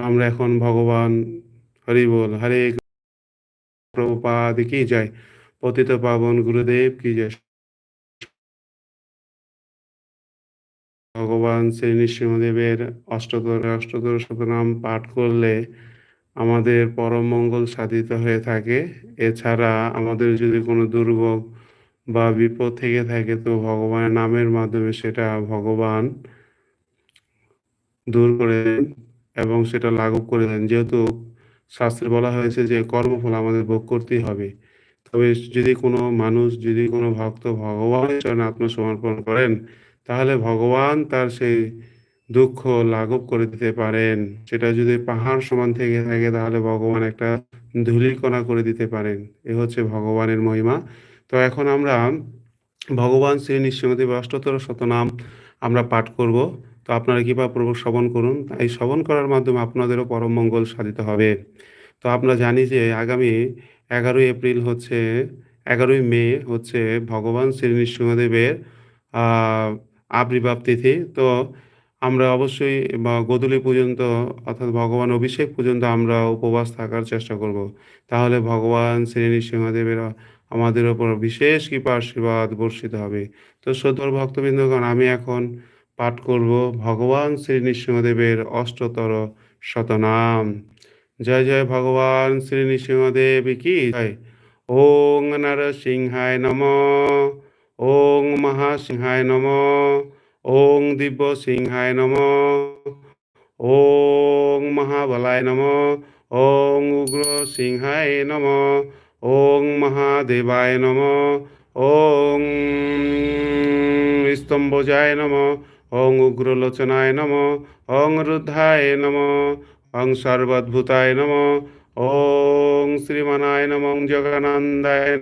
আমরা এখন ভগবান হরি বল, হরে প্রভুপাদ, কি যায় পতিত পাবন, গুরুদেব, কি যায় ভগবান শ্রী নৃসিংহদেবের অষ্টতর অষ্টতর শতনাম পাঠ করলে আমাদের পরম মঙ্গল সাধিত হয়ে থাকে। এছাড়া আমাদের যদি কোনো দুর্ভোগ বা বিপদ থেকে থাকে, তো ভগবানের নামের মাধ্যমে সেটা ভগবান দূর করে এবং সেটা লাঘব করে দেন। যেহেতু শাস্ত্রে বলা হয়েছে যে, কর্মফল আমাদের ভোগ করতেই হবে। তবে যদি কোনো মানুষ, যদি কোনো ভক্ত ভগবানের চরণে আত্মসমর্পণ করেন, তাহলে ভগবান তার সেই দুঃখ লাঘব করে দিতে পারেন। সেটা যদি পাহাড় সমান থেকে থাকে, তাহলে ভগবান একটা ধূলিকণা করে দিতে পারেন। এ হচ্ছে ভগবানের মহিমা। তো এখন আমরা ভগবান শ্রী নৃসিংহদেব অষ্টতর শতনাম আমরা পাঠ করব। তো আপনারা কৃপা প্রভু শ্রবণ করুন। এই শ্রবণ করার মাধ্যমে আপনাদেরও পরম মঙ্গল সাধিত হবে। তো আমরা জানি যে আগামী এগারোই এপ্রিল হচ্ছে, এগারোই মে হচ্ছে ভগবান শ্রী নৃসিংহদেবের আবির্ভাব তিথি। তো আমরা অবশ্যই বা গোধূলি পর্যন্ত অর্থাৎ ভগবান অভিষেক পর্যন্ত আমরা উপবাস থাকার চেষ্টা করব। তাহলে ভগবান শ্রী নৃসিংহদেবের আমাদের ওপর বিশেষ কৃপা আশীর্বাদ বর্ষিত হবে। তো সদর ভক্তবৃন্দগণ আমি এখন পাঠ করব ভগবান শ্রী নৃসিংহদেবের অষ্টতর শতনাম। জয় জয় ভগবান শ্রী নৃসিংহদেব কি জয়। ওং নরসিংহায় নম। ওং মহাসিংহায় নম। ওং দিব্য সিংহায় নম। ওং মহাবলায় নম। ওং উগ্র সিংহায় নম। ওং মহাদেবায় নম। ওং স্তম্ভজায় নম। ওং উগ্রলোচনায় নম ওং রুদ্ধায় নম ওং সর্বদ্ভুতায় নম ওং শ্রীমানায় নম জগনান্দায়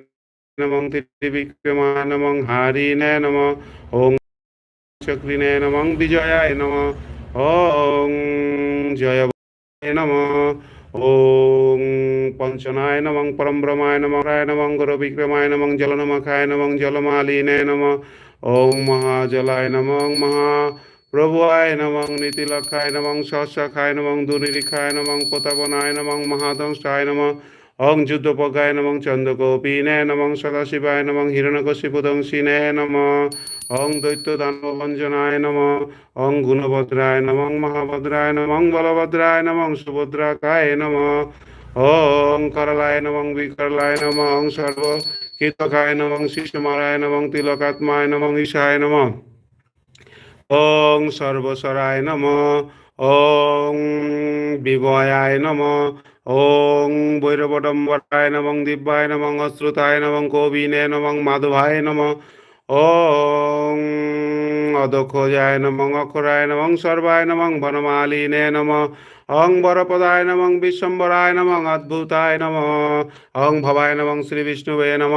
নম ত্রিবিক্রমায় নম হারিণে নম ওং চক্রিণে নম বিজয়ায় নম ওং জয় নম ওং পঞ্চনায় নমং পরম ব্রহ্মায় নম রায় নমং গুরু বিক্রমায় নমং জলনমখায় নমং জলমালিনে নম ওং মহাজলায় নমং মহা প্রভুয়ায় নমং নীতিলক্ষায় নমং সহস্রাখায় নমং দুর্নিরীক্ষায় নমং প্রতাপনায় নমং মহাধ্বংসায় নম ওং যুদ্ধপগায় নমং চন্দ্রকোপীনে নমং সদাশিবায় নমং হিরণ্যকশিপুদংশিনে নম অং দৈত্য দানবঞ্জনায় নম অং গুণভদ্রায় নমং মহাভদ্রায় নমং বলভদ্রায় নমং সুভদ্রাকায় নম ওং করলায় নমং বিকরলায় নমং সর্ব কীতকায় নমং শিশুমারায় নমং তিলকাত্মায় নমং ঈশায় নম ওং সর্বস্বরায় নম ওং বিবয়ায় নম ওং বৈরবডম্বরায় নমং দিব্যায় নমং অশ্রুতায় নমং কবিনে নমং মাধবায় নম ওং অদক্ষজায় নমং অক্ষরায় নমং সর্বায় নমং বনমালিনে নম অং বরপদায় নমং বিশ্বম্বরায় নমং অদ্ভুতায় নম অং ভবায় নমং শ্রী বিষ্ণুবে নম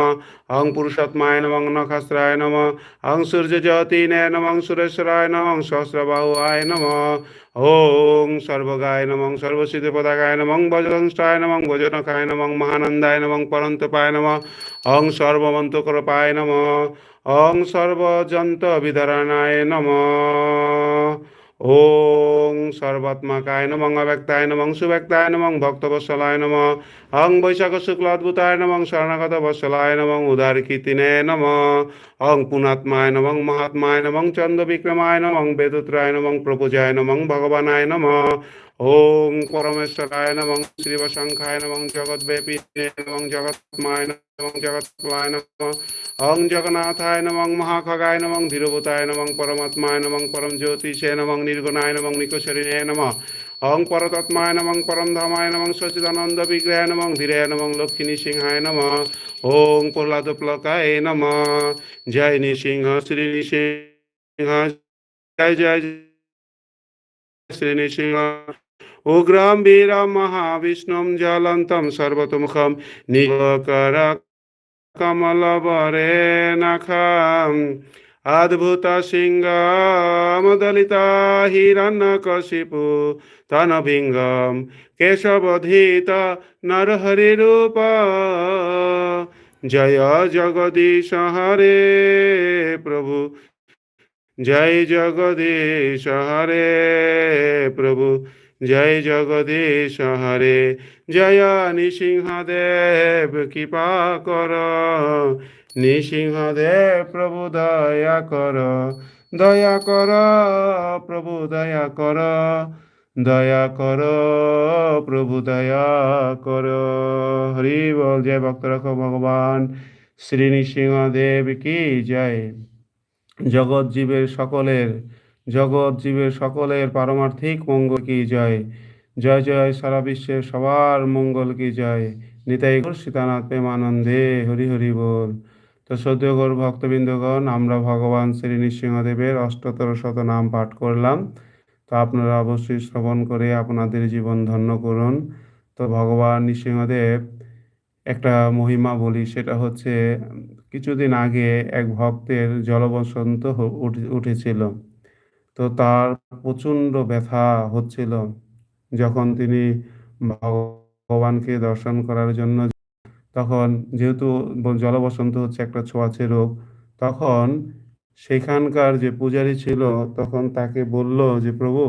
অং পুরুষাত্মায় নমং নখাস্ত্রায় নম অং সূর্যজ্যোতিনে নমং সুরেশ্বরায় নমং সহস্রবাহুয়ায় নম ওং সর্বগায় নমং সর্বসিদ্ধ পদাগায় নমং বজরংষ্টায় নমং ভোজনকায় নমং মহানন্দায় নমং পরন্তপায় নম অং সর্বমন্তকরপায় নম অং সর্বজন্ত বিধরণায় নম ওং সর্বাত্মাকায় নমং অব্যক্তায় নমং সুব্যক্তায় নমং ভক্তবৎসলায় নম অং বৈশাখ শুক্ল অদ্ভুতায় নমং শরণাগত বৎসলায় নমং উদার কীর্তিনে নম অং পুনাত্মায় নমং মহাত্মায় নমং চন্দ্র বিক্রমায় নমং বেদুত্রায় নমং প্রপুজায় নমং ভগবানায় নম ওং পরমেশ্বরায় নমং শ্রীবশঙ্খায় নমং জগৎব্যাপী নমং জগৎমায় নমং জগৎপ্লায় নম অং জগন্নাথায় নমং মহাখগায় নমং ধীরভূতায় নমং পরমাত্মায় নমং পরম জ্যোতিষে নমং নির্গুণায় নমং নিকশরিণে নম অং পরতত্মায় নমং পরম ধামায় নমং সচিদানন্দ বিগ্রহে নমং ধীরে নমং লক্ষ্মী সিংহায় নম ওং প্রহ্লাদ প্লকায় নম জয় নৃসিংহ শ্রী নৃসিংহ জয় জয় শ্রী নৃসিংহ উগ্রম বীরম মহাবিষ্ণুম জ্বলন্তম সর্বতোমুখম নিকর কমলবরে নখম। অদ্ভুত সিংহম দলিত হিরণ্যকশিপু তনভিঙ্গম কেশবধীত নরহরি রূপ। জয় জগদীশ হরে প্রভু। জয় জগদীশ হরে, জয় নৃসিংহদেব, কৃপা কর। নৃসিংহদেব, প্রভু দয়া কর। দয়া কর, প্রভু দয়া কর। দয়া কর, প্রভু দয়া কর। হরি বল, জয় ভক্ত রাখো ভগবান। শ্রী নৃসিংহদেব কি জয়। জগৎ জীবের সকলের জগৎ জীবের সকলের পারমার্থিক মঙ্গল কি জয়? জয় জয়, সারা বিশ্বের সবার মঙ্গল কি জয়? নিতাই গৌর সীতানাথ প্রেমানন্দে হরি হরি বল। তো সদ্যগর ভক্তবৃন্দগণ, আমরা ভগবান শ্রী নৃসিংহদেবের অষ্টতর শত নাম পাঠ করলাম। তো আপনারা অবশ্যই শ্রবণ করে আপনাদের জীবন ধন্য করুন। তো ভগবান নৃসিংহদেব, একটা মহিমা বলি, সেটা হচ্ছে, কিছুদিন আগে এক ভক্তের জলবসন্ত উঠেছিল। তো তার প্রচণ্ড ব্যথা হচ্ছিল যখন তিনি ভগবানকে দর্শন করার জন্য তখন যেহেতু জলবসন্ত হচ্ছে একটা ছোঁয়াচে রোগ, তখন সেখানকার যে পূজারী ছিল তখন তাকে বলল যে, প্রভু,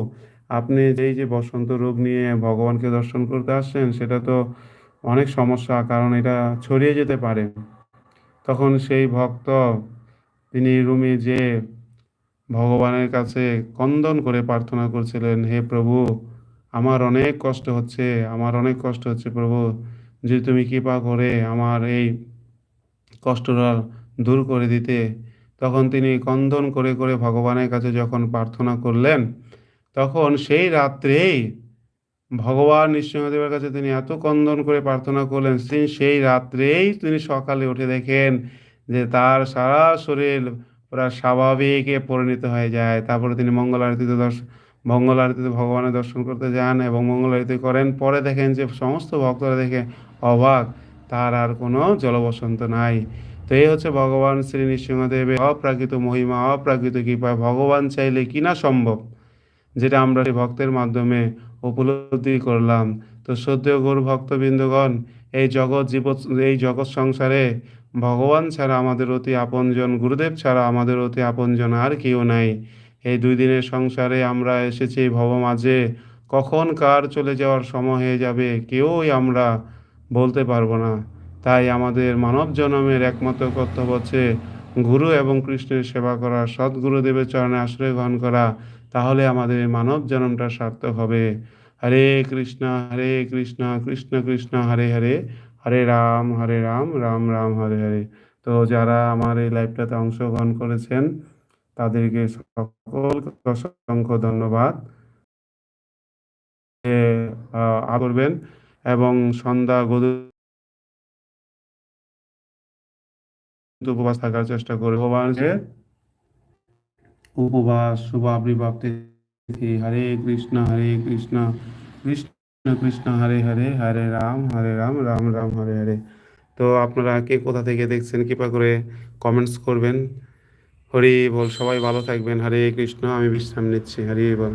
আপনি যেই যে বসন্ত রোগ নিয়ে ভগবানকে দর্শন করতে আসছেন, সেটা তো অনেক সমস্যা, কারণ এটা ছড়িয়ে যেতে পারে। তখন সেই ভক্ত তিনি রুমে যে ভগবানের কাছে কন্দন করে প্রার্থনা করছিলেন, হে প্রভু, আমার অনেক কষ্ট হচ্ছে, আমার অনেক কষ্ট হচ্ছে প্রভু। যে তুমি কৃপা করে আমার এই কষ্টটা দূর করে দিতে। তখন তিনি কন্দন করে করে ভগবানের কাছে যখন প্রার্থনা করলেন, তখন সেই রাত্রেই ভগবান নৃসিংহদেবের কাছে তিনি এত কন্দন করে প্রার্থনা করলেন, সেই রাত্রেই তিনি সকালে উঠে দেখেন যে তার সারা শরীর পুরা স্বাভাবিকে পরিণত হয়ে যায়। তারপরে তিনি মঙ্গল আরতিতে দর্শন মঙ্গল আরতিতে ভগবানের দর্শন করতে যান এবং মঙ্গল আরতি করেন। পরে দেখেন যে সমস্ত ভক্তরা দেখে অবাক, তার আর কোনো জলবসন্ত নাই। তো এই হচ্ছে ভগবান শ্রী নৃসিংহদেবের অপ্রাকৃত মহিমা, অপ্রাকৃত কৃপা। ভগবান চাইলে কি না সম্ভব? যেটা আমরা ভক্তের মাধ্যমে উপলব্ধি করলাম। তো সদ্য গৌর ভক্তবৃন্দগণ এই জগৎ জীব এই জগৎ সংসারে ভগবান ছাড়া আমাদের অতি আপনজন, গুরুদেব ছাড়া আমাদের অতি আপনজন আর কেউ নাই। এই দুই দিনের সংসারে আমরা এসেছি ভব মাঝে। কখন কার চলে যাওয়ার সময় হয়ে যাবে কেউই আমরা বলতে পারব না। তাই আমাদের মানব জন্মের একমাত্র কর্তব্য হচ্ছে গুরু এবং কৃষ্ণের সেবা করা, সদ্গুরুদেবের চরণে আশ্রয় গ্রহণ করা। তাহলে আমাদের মানব জন্মটা সার্থক হবে। হরে কৃষ্ণ হরে কৃষ্ণ কৃষ্ণ কৃষ্ণ, হরে হরে হরে রাম হরে রাম রাম রাম, হরে হরে। তো যারা আমার এই লাইভটাতে অংশগ্রহণ করেছেন, তাদেরকে সকলকে অসংখ্য ধন্যবাদ। করবেন এবং সন্ধ্যা গধূলি উপবাস থাকার চেষ্টা করবে ভগবান উপবাস শুভ আবির্ভাব হরে কৃষ্ণ হরে কৃষ্ণ কৃষ্ণ কৃষ্ণ হরে হরে হরে রাম হরে রাম রাম রাম হরে হরে তো আপনারা কে কোথা থেকে দেখছেন, কৃপা করে কমেন্টস করবেন। হরি বল, সবাই ভালো থাকবেন। হরে কৃষ্ণ, আমি বিশ্রাম নিচ্ছি। হরি বল।